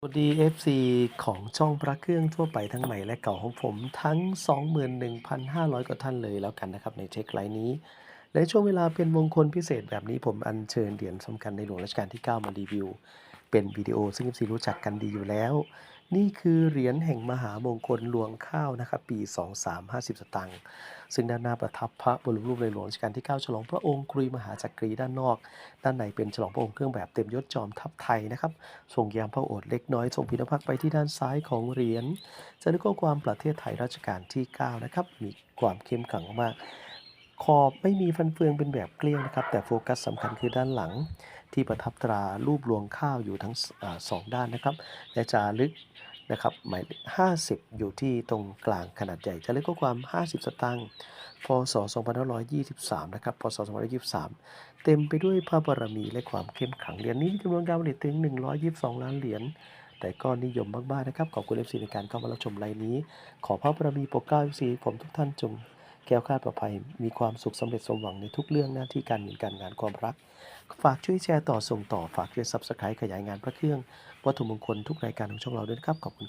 สวัสดี FC ของช่องพระเครื่องทั่วไปทั้งใหม่และเก่าของผมทั้ง 21,500 กว่าท่านเลยแล้วกันนะครับ ในเช็คไลน์นี้ ในช่วงเวลาเป็นมงคลพิเศษแบบนี้ผมอัญเชิญเหรียญสำคัญในหลวงรัชกาลที่ 9 มารีวิว เป็นวิดีโอซึ่ง FC รู้จักกันดีอยู่แล้ว นี่คือเหรียญแห่งมหามงคลหลวงข้าวนะครับปี 2350 สตางค์ซึ่งด้านหน้าประทับพระบรมรูปในหลวงรัชกาลที่ 9 ฉลองพระองค์กรุยมหาจักรีด้านนอก ด้านในเป็นฉลองพระองค์เครื่องแบบเต็มยศจอมทัพไทยนะครับทรงยามพระโอษฐ์เล็กน้อยทรงพินภักไปที่ด้านซ้ายของเหรียญจะนึกข้อความประเทศไทยรัชกาลที่ 9 นะครับมีความเข้มขลังมาก ขอบไม่มีฟันเฟืองเป็นแบบเกลี้ยงนะครับ แต่โฟกัสสำคัญคือด้านหลัง ที่ประทับตรารูปรวงข้าวอยู่ทั้งอสองด้านนะครับ และจารึกนะครับหมายเลข50 อยู่ที่ตรงกลางขนาดใหญ่จะลึกข้อความ 50 สตางค์พศ 2523 นะครับ พศ 2523 เต็มไปด้วยพระบารมีและความเข้มขลังเหรียญนี้จำนวนการผลิตถึง 122 ล้านเหรียญ แต่ก็นิยมมากๆนะครับ ขอบคุณ FC ในการเข้ามารับชมไลน์นี้ ขอพระบารมีโปรดเกล้า FC ผมทุกท่านจง แก้วคลาดปลอดภัย มีความสุขสำเร็จสมหวังในทุกเรื่องหน้าที่การเงินการงานความรัก ฝากช่วยแชร์ต่อส่งต่อฝากช่วยซับสไครต์ขยายงานพระเครื่อง วัตถุมงคลทุกรายการของช่องเราด้วยครับขอบคุณครับ